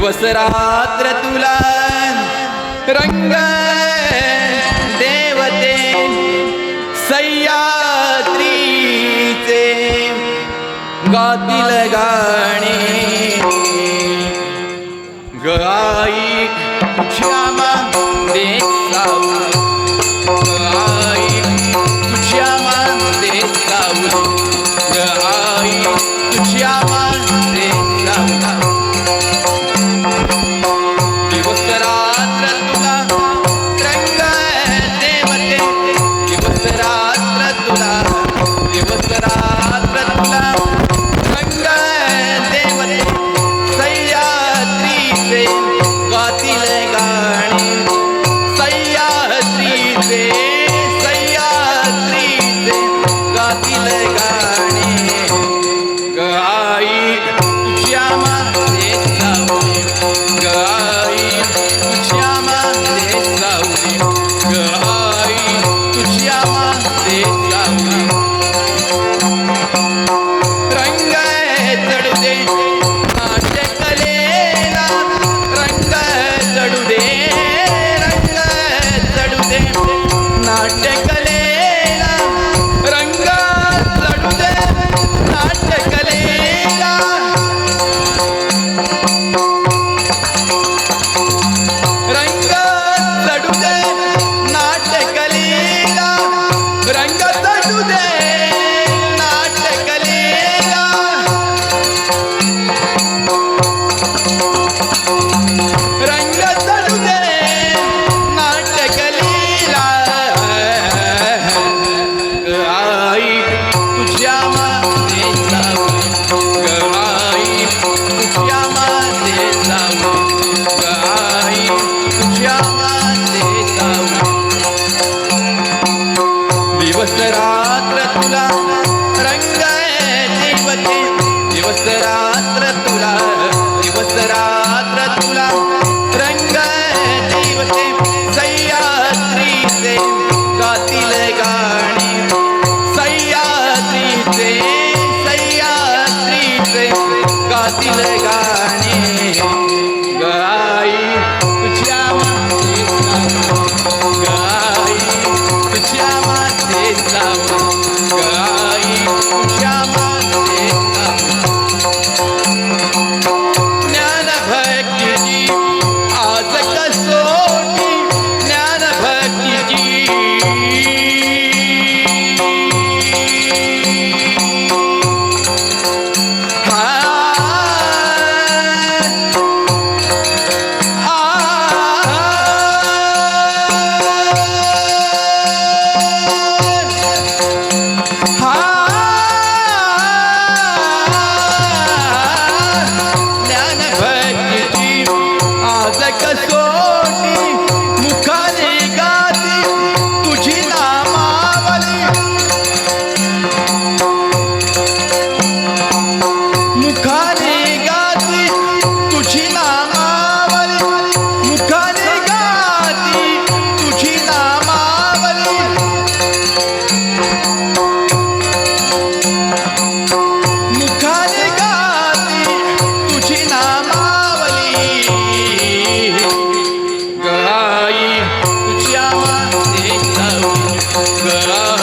दिवस रात्र तुला रंग देवते सह्याद्रीचे गातील गाणी. गाई that I like a soul. Shankara